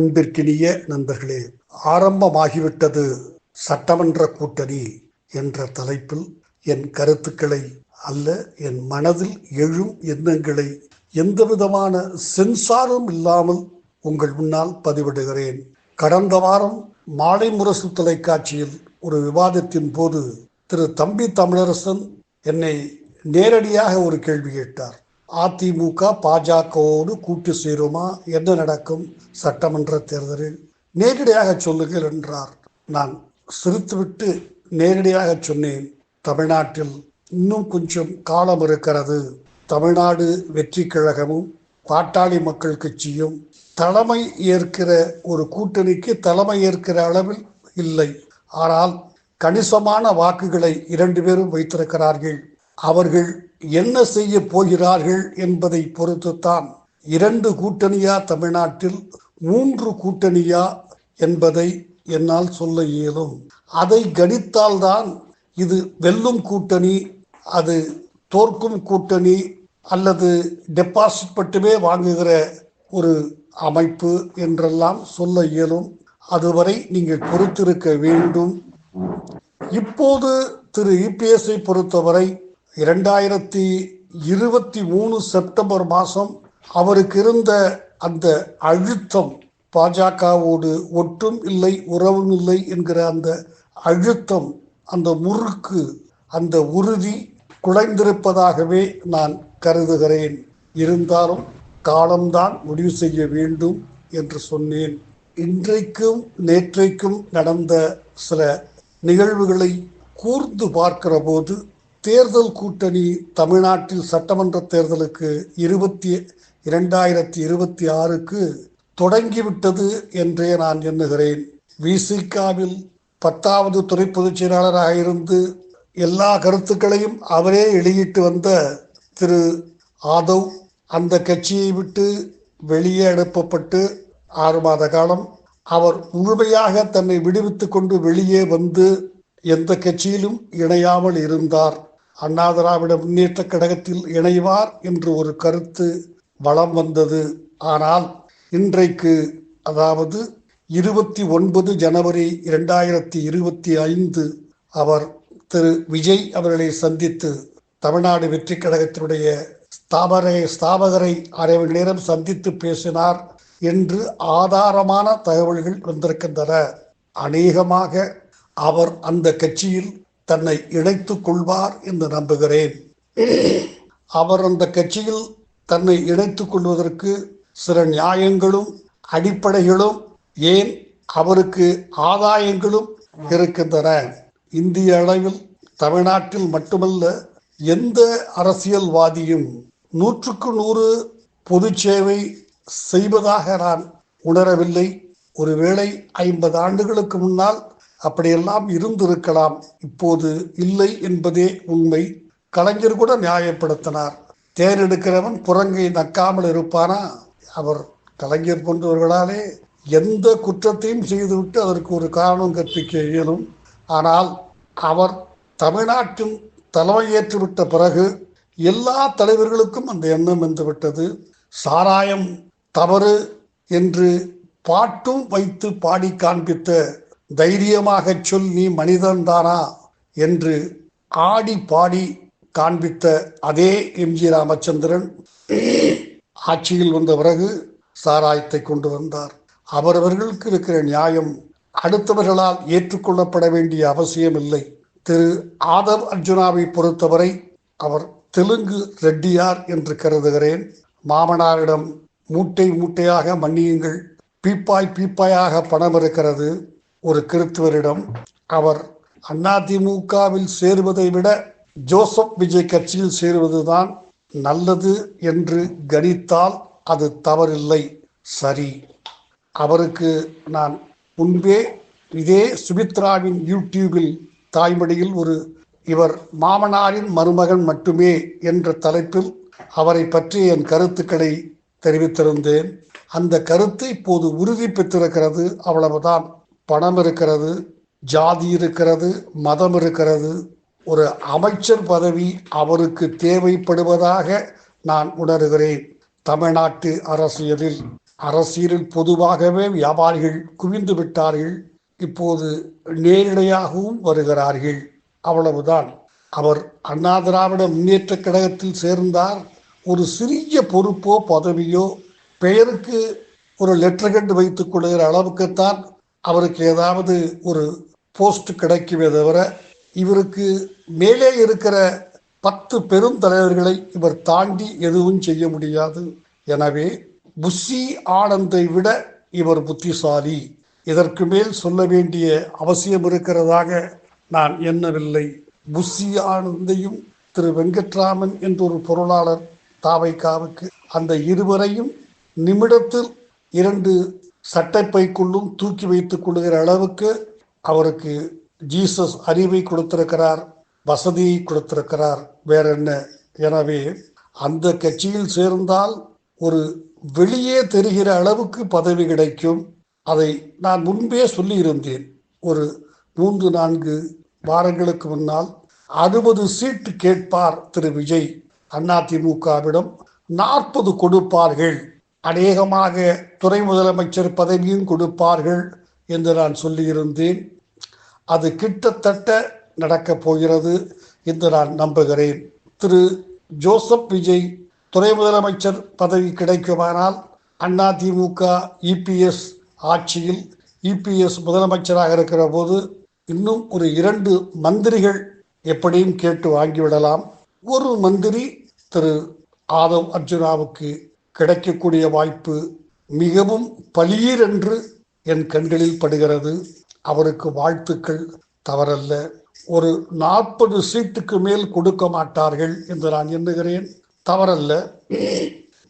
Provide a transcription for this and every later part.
அன்பிற்கினிய நண்பர்களே ஆரம்பமாகிவிட்டது சட்டமன்ற கூட்டணி என்ற தலைப்பில் என் கருத்துக்களை அல்ல என் மனதில் எழும் எண்ணங்களை எந்த விதமான சென்சாரும் இல்லாமல் உங்கள் முன்னால் பதிவிடுகிறேன். கடந்த வாரம் மாலை முரசு தொலைக்காட்சியில் ஒரு விவாதத்தின் போது திரு. தம்பி தமிழரசன் என்னை நேரடியாக ஒரு கேள்வி கேட்டார். அதிமுக பாஜகவோடு கூட்டு சேருமா? என்ன நடக்கும் சட்டமன்ற தேர்தலில்? நேரடியாக சொல்லுங்கள் என்றார். நான் சிரித்துவிட்டு நேரடியாக சொன்னேன். தமிழ்நாட்டில் இன்னும் கொஞ்சம் காலம் இருக்கிறது. தமிழ்நாடு வெற்றி கழகமும் பாட்டாளி மக்கள் கட்சியும் தலைமை ஏற்கிற ஒரு கூட்டணிக்கு தலைமை ஏற்கிற அளவில் இல்லை. ஆனால் கணிசமான வாக்குகளை இரண்டு பேரும் வைத்திருக்கிறார்கள். அவர்கள் என்ன செய்ய போகிறார்கள் என்பதை பொறுத்துத்தான் இரண்டு கூட்டணியா தமிழ்நாட்டில் மூன்று கூட்டணியா என்பதை என்னால் சொல்ல இயலும். அதை கணித்தால்தான் இது வெல்லும் கூட்டணி அது தோற்கும் கூட்டணி அல்லது டெபாசிட் மட்டுமே வாங்குகிற ஒரு அமைப்பு என்றெல்லாம் சொல்ல இயலும். அதுவரை நீங்கள் பொறுத்திருக்க வேண்டும். இப்போது திரு இபிஎஸ்ஐ பொறுத்தவரை இரண்டாயிரத்தி இருபத்தி மூணு செப்டம்பர் மாதம் அவருக்கு இருந்த அந்த அழுத்தம் பாஜகவோடு ஒற்றும் இல்லை உறவும் இல்லை என்கிற அந்த அழுத்தம் அந்த முறுக்கு அந்த உறுதி குலைந்திருப்பதாகவே நான் கருதுகிறேன். இருந்தாலும் காலம்தான் முடிவு செய்ய வேண்டும் என்று சொன்னேன். இன்றைக்கும் நேற்றைக்கும் நடந்த சில நிகழ்வுகளை கூர்ந்து பார்க்கிற போது தேர்தல் கூட்டணி தமிழ்நாட்டில் சட்டமன்ற தேர்தலுக்கு இருபத்தி இரண்டாயிரத்தி இருபத்தி ஆறுக்கு தொடங்கிவிட்டது என்றே நான் எண்ணுகிறேன். விசிகாவில் பத்தாவது துறை பொதுச் செயலாளராக இருந்து எல்லா கருத்துக்களையும் அவரே வெளியிட்டு வந்த திரு. ஆதவ் அந்த கட்சியை விட்டு வெளியே அனுப்பப்பட்டு ஆறு மாத காலம் அவர் முழுமையாக தன்னை விடுவித்து கொண்டு வெளியே வந்து எந்த கட்சியிலும் இணையாமல் இருந்தார். அண்ணா திராவிட முன்னேற்ற கழகத்தில் இணைவார் என்று ஒரு கருத்து வளம் வந்தது. ஆனால் இன்றைக்கு அதாவது இருபத்தி ஒன்பது ஜனவரி இரண்டாயிரத்தி இருபத்தி ஐந்து அவர் திரு விஜய் அவர்களை சந்தித்து தமிழ்நாடு வெற்றி கழகத்தினுடைய ஸ்தாபரை ஸ்தாபகரை அரை மணி நேரம் சந்தித்து பேசினார் என்று ஆதாரமான தகவல்கள் வந்திருக்கின்றன. அநேகமாக அவர் அந்த கட்சியில் தன்னை இணைத்துக் கொள்வார் என்று நம்புகிறேன். அவர் அந்த கட்சியில் தன்னை இணைத்துக் கொள்வதற்கு சில நியாயங்களும் அடிப்படைகளும் ஏன் அவருக்கு ஆதாயங்களும் இருக்கின்றன. இந்திய அளவில் தமிழ்நாட்டில் மட்டுமல்ல எந்த அரசியல்வாதியும் நூற்றுக்கு நூறு பொது சேவை செய்வதாக நான் உணரவில்லை. ஒருவேளை ஐம்பது ஆண்டுகளுக்கு முன்னால் அப்படியெல்லாம் இருந்திருக்கலாம். இப்போது இல்லை என்பதே உண்மை. கலைஞர் கூட நியாயப்படுத்தினார். தேர் எடுக்கிறவன் புறங்கை நக்காமல் இருப்பானா? அவர் கலைஞர் போன்றவர்களாலே எந்த குற்றத்தையும் செய்துவிட்டு அதற்கு ஒரு காரணம் கற்பிக்க இயலும். ஆனால் அவர் தமிழ்நாட்டின் தலைமையேற்றுவிட்ட பிறகு எல்லா தலைவர்களுக்கும் அந்த எண்ணம் வந்துவிட்டது சாராயம் தவறு என்று பாட்டும் வைத்து பாடி காண்பித்த தைரியமாக சொல் நீ மனிதன்தானா என்று ஆடி பாடி காண்பித்த அதே எம். ஜி. ராமச்சந்திரன் ஆட்சியில் வந்த பிறகு சாராயத்தை கொண்டு வந்தார். அவரவர்களுக்கு இருக்கிற நியாயம் அடுத்தவர்களால் ஏற்றுக்கொள்ளப்பட வேண்டிய அவசியம் இல்லை திரு. ஆதவ் அர்ஜுனாவை பொறுத்தவரை அவர் தெலுங்கு ரெட்டியார் என்று கருதுகிறேன். மாமனாரிடம் மூட்டை மூட்டையாக மன்னியுங்கள். பீப்பாய் பீப்பாயாக பணம் இருக்கிறது. ஒரு கிறித்துவரிடம் அவர் அதிமுகவில் சேருவதை விட ஜோசப் விஜய் கட்சியில் சேருவதுதான் நல்லது என்று கணித்தால் அது தவறில்லை. சரி. அவருக்கு நான் முன்பே இதே சுமித்ராவின் யூடியூபில் தாய்மடியில் ஒரு இவர் மாமனாரின் மருமகன் மட்டுமே என்ற தலைப்பில் அவரை பற்றி என் கருத்துக்களை தெரிவித்திருந்தேன். அந்த கருத்து இப்போது உறுதி பெற்றிருக்கிறது. அவ்வளவுதான். பணம் இருக்கிறது ஜாதி இருக்கிறது மதம் இருக்கிறது. ஒரு அமைச்சர் பதவி அவருக்கு தேவைப்படுவதாக நான் உணர்கிறேன். தமிழ்நாட்டு அரசியலில் அரசியலில் பொதுவாகவே வியாபாரிகள் குவிந்து விட்டார்கள். இப்போது நேரிடையாகவும் வருகிறார்கள். அவ்வளவுதான். அவர் அண்ணா திராவிட முன்னேற்ற கழகத்தில் சேர்ந்தார். ஒரு சிறிய பொறுப்போ பதவியோ பெயருக்கு ஒரு லெட்டர் கண்டு வைத்துக் கொள்கிற அளவுக்குத்தான் அவருக்கு ஏதாவது ஒரு போஸ்ட் கிடைக்குமே தவிர இவருக்கு மேலே இருக்கிற பத்து பெரும் தலைவர்களை இவர் தாண்டி எதுவும் செய்ய முடியாது. எனவே புஷி ஆனந்தை விட இவர் புத்திசாலி. இதற்கு மேல் சொல்ல வேண்டிய அவசியம் இருக்கிறதாக நான் எண்ணவில்லை. புஷி ஆனந்தையும் திரு வெங்கட்ராமன் என்ற ஒரு பொருளாளர் தாவைக்காவுக்கு அந்த இருவரையும் நிமிடத்தில் இரண்டு சட்டைப்பைக்குள்ளும் தூக்கி வைத்துக் கொள்கிற அளவுக்கு அவருக்கு ஜீசஸ் அறிவை கொடுத்திருக்கிறார் வசதியை கொடுத்திருக்கிறார். வேற என்ன? எனவே அந்த கட்சியில் சேர்ந்தால் ஒரு வெளியே தெரிகிற அளவுக்கு பதவி கிடைக்கும். அதை நான் முன்பே சொல்லியிருந்தேன். ஒரு மூன்று நான்கு வாரங்களுக்கு முன்னால் அறுபது சீட்டு கேட்பார் திரு விஜய். அதிமுகவிடம் நாற்பது கொடுப்பார்கள். அநேகமாக துறை முதலமைச்சர் பதவியும் கொடுப்பார்கள் என்று நான் சொல்லியிருந்தேன். அது கிட்டத்தட்ட நடக்கப் போகிறது என்று நான் நம்புகிறேன். திரு. ஜோசப் விஜய் துறை முதலமைச்சர் பதவி கிடைக்குமானால் அதிமுக இபிஎஸ் ஆட்சியில் இபிஎஸ் முதலமைச்சராக இருக்கிற போது இன்னும் ஒரு இரண்டு மந்திரிகள் எப்படியும் கேட்டு வாங்கிவிடலாம். ஒரு மந்திரி திரு. ஆதவ் அர்ஜுனாவுக்கு கிடைக்கக்கூடிய வாய்ப்பு மிகவும் பளீர் என்று என் கண்களில் படுகிறது. அவருக்கு வாழ்த்துக்கள். தவறல்ல. ஒரு நாற்பது சீட்டுக்கு மேல் கொடுக்க மாட்டார்கள் என்று நான் எண்ணுகிறேன். தவறல்ல.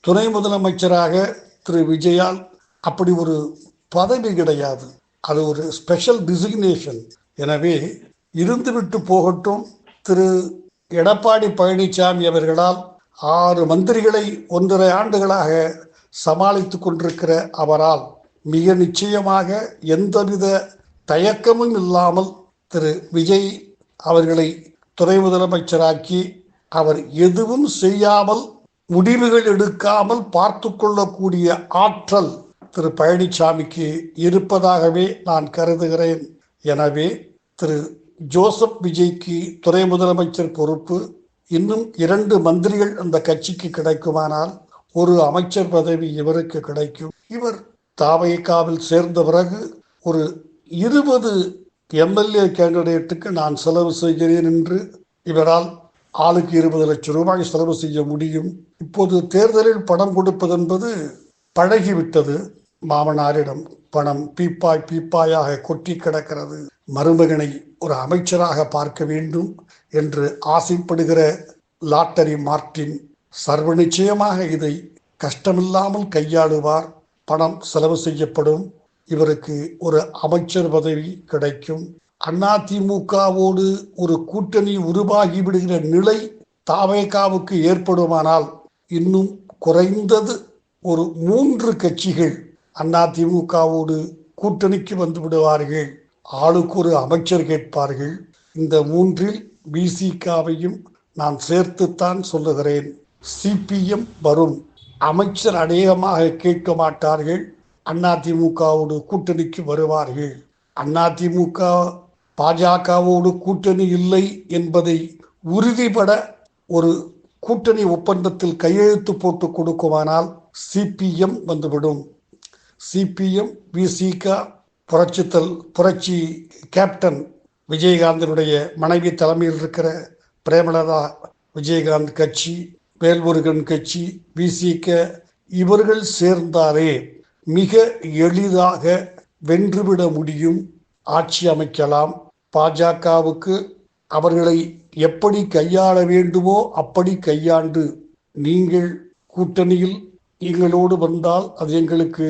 துணை முதலமைச்சராக திரு விஜயால் அப்படி ஒரு பதவி கிடையாது. அது ஒரு ஸ்பெஷல் டிசிக்னேஷன் எனவே இருந்துவிட்டு போகட்டும். திரு எடப்பாடி பழனிசாமி அவர்களால் ஆறு மந்திரிகளை ஒன்றரை ஆண்டுகளாக சமாளித்து கொண்டிருக்கிற அவரால் மிக நிச்சயமாக எந்தவித தயக்கமும் இல்லாமல் திரு விஜய் அவர்களை துணை முதலமைச்சராக்கி அவர் எதுவும் செய்யாமல் முடிவுகள் எடுக்காமல் பார்த்து கொள்ளக்கூடிய ஆற்றல் திரு பழனிசாமிக்கு இருப்பதாகவே நான் கருதுகிறேன். எனவே திரு ஜோசப் விஜய்க்கு துணை முதலமைச்சர் பொறுப்பு இன்னும் இரண்டு மந்திரிகள் அந்த கட்சிக்கு கிடைக்குமானால் ஒரு அமைச்சர் பதவி இவருக்கு கிடைக்கும். இவர் தாவைக்காவில் சேர்ந்த பிறகு ஒரு இருபது எம்எல்ஏ கேண்டிடேட்டுக்கு நான் செலவு செய்கிறேன் என்று இவரால் ஆளுக்கு இருபது லட்சம் ரூபாய் செலவு செய்ய முடியும். இப்போது தேர்தலில் பணம் கொடுப்பது என்பது பழகிவிட்டது. மாமனாரிடம் பணம் பீப்பாய் பீப்பாயாக கொட்டி கிடக்கிறது. மருமகனை ஒரு அமைச்சராக பார்க்க வேண்டும். என்று ஆசைப்படுகிற லாட்டரி மார்ட்டின் சர்வ நிச்சயமாக இதை கஷ்டமில்லாமல் கையாளுவார். பணம் செலவு செய்யப்படும். இவருக்கு ஒரு அமைச்சர் பதவி கிடைக்கும். அதிமுகவோடு ஒரு கூட்டணி உருவாகி விடுகிற நிலை தாவேகாவுக்கு ஏற்படுமானால் இன்னும் குறைந்தது ஒரு மூன்று கட்சிகள் அதிமுகவோடு கூட்டணிக்கு வந்து விடுவார்கள். ஆளுக்கு ஒரு அமைச்சர் கேட்பார்கள். இந்த மூன்றில் பிசிகாவையும் நான் சேர்த்துத்தான் சொல்லுகிறேன். சிபிஎம் வரும் அமைச்சர் அநேகமாக கேட்க மாட்டார்கள். அதிமுகவோடு கூட்டணிக்கு வருவார்கள். அதிமுக பாஜகவோடு கூட்டணி இல்லை என்பதை உறுதிபட ஒரு கூட்டணி ஒப்பந்தத்தில் கையெழுத்து போட்டு கொடுக்குமானால் சிபிஎம் வந்துவிடும். சிபிஎம் விசிக புரட்சித்தல் புரட்சி கேப்டன் விஜயகாந்தனுடைய மனைவி தலைமையில் இருக்கிற பிரேமலதா விஜயகாந்த் கட்சி வேல்முருகன் கட்சி விசிக இவர்கள் சேர்ந்தாலே மிக எளிதாக வென்றுவிட முடியும். ஆட்சி அமைக்கலாம். பாஜகவுக்கு அவர்களை எப்படி கையாள வேண்டுமோ அப்படி கையாண்டு நீங்கள் கூட்டணியில் எங்களோடு வந்தால் அது எங்களுக்கு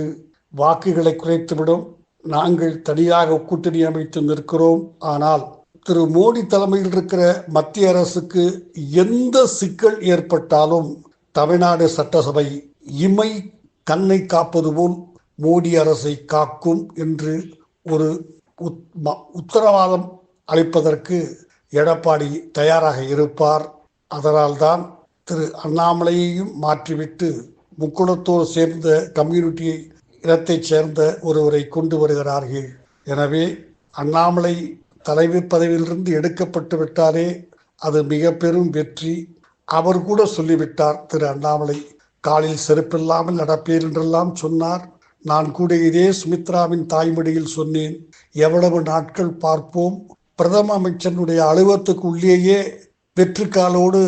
வாக்குகளை குறைத்துவிடும். நாங்கள் தனியாக கூட்டணி அமைத்து நிற்கிறோம். ஆனால் திரு மோடி தலைமையில் இருக்கிற மத்திய அரசுக்கு எந்த சிக்கல் ஏற்பட்டாலும் தமிழ்நாடு சட்டசபை இமை கண்ணை காப்பது போல் மோடி அரசை காக்கும் என்று ஒரு உத்தரவாதம் அளிப்பதற்கு எடப்பாடி தயாராக இருப்பார். அதனால்தான் திரு அண்ணாமலையையும் மாற்றிவிட்டு முக்குளத்தோடு சேர்ந்த கம்யூனிட்டியை இனத்தைச் சேர்ந்த ஒருவரை கொண்டு வருகிறார்கள். எனவே அண்ணாமலை தலைவி பதவியிலிருந்து எடுக்கப்பட்டு விட்டாரே அது மிக பெரும் வெற்றி. அவர் கூட சொல்லிவிட்டார் திரு அண்ணாமலை காலில் செருப்பில்லாமல் நடப்பேன் என்றெல்லாம் சொன்னார். நான் கூட இதே சுமித்ராவின் தாய்மொழியில் சொன்னேன் எவ்வளவு நாட்கள் பார்ப்போம். பிரதம அமைச்சனுடைய அலுவலகத்துக்கு உள்ளேயே வெற்றுக்காலோடு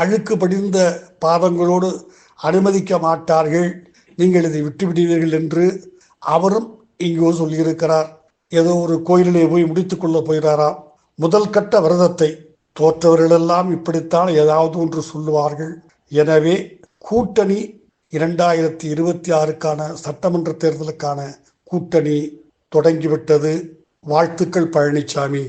அழுக்கு படிந்த பாதங்களோடு அனுமதிக்க மாட்டார்கள். நீங்கள் இதை விட்டுவிடுவீர்கள் என்று அவரும் இங்கோ சொல்லியிருக்கிறார். ஏதோ ஒரு கோயிலிலே போய் முடித்துக் கொள்ள போகிறாராம் முதல் கட்ட விரதத்தை தோற்றவர்களெல்லாம் இப்படித்தான் ஏதாவது ஒன்று சொல்லுவார்கள். எனவே கூட்டணி இரண்டாயிரத்தி இருபத்தி ஆறுக்கான சட்டமன்ற தேர்தலுக்கான கூட்டணி தொடங்கிவிட்டது. வாழ்த்துக்கள் பழனிசாமி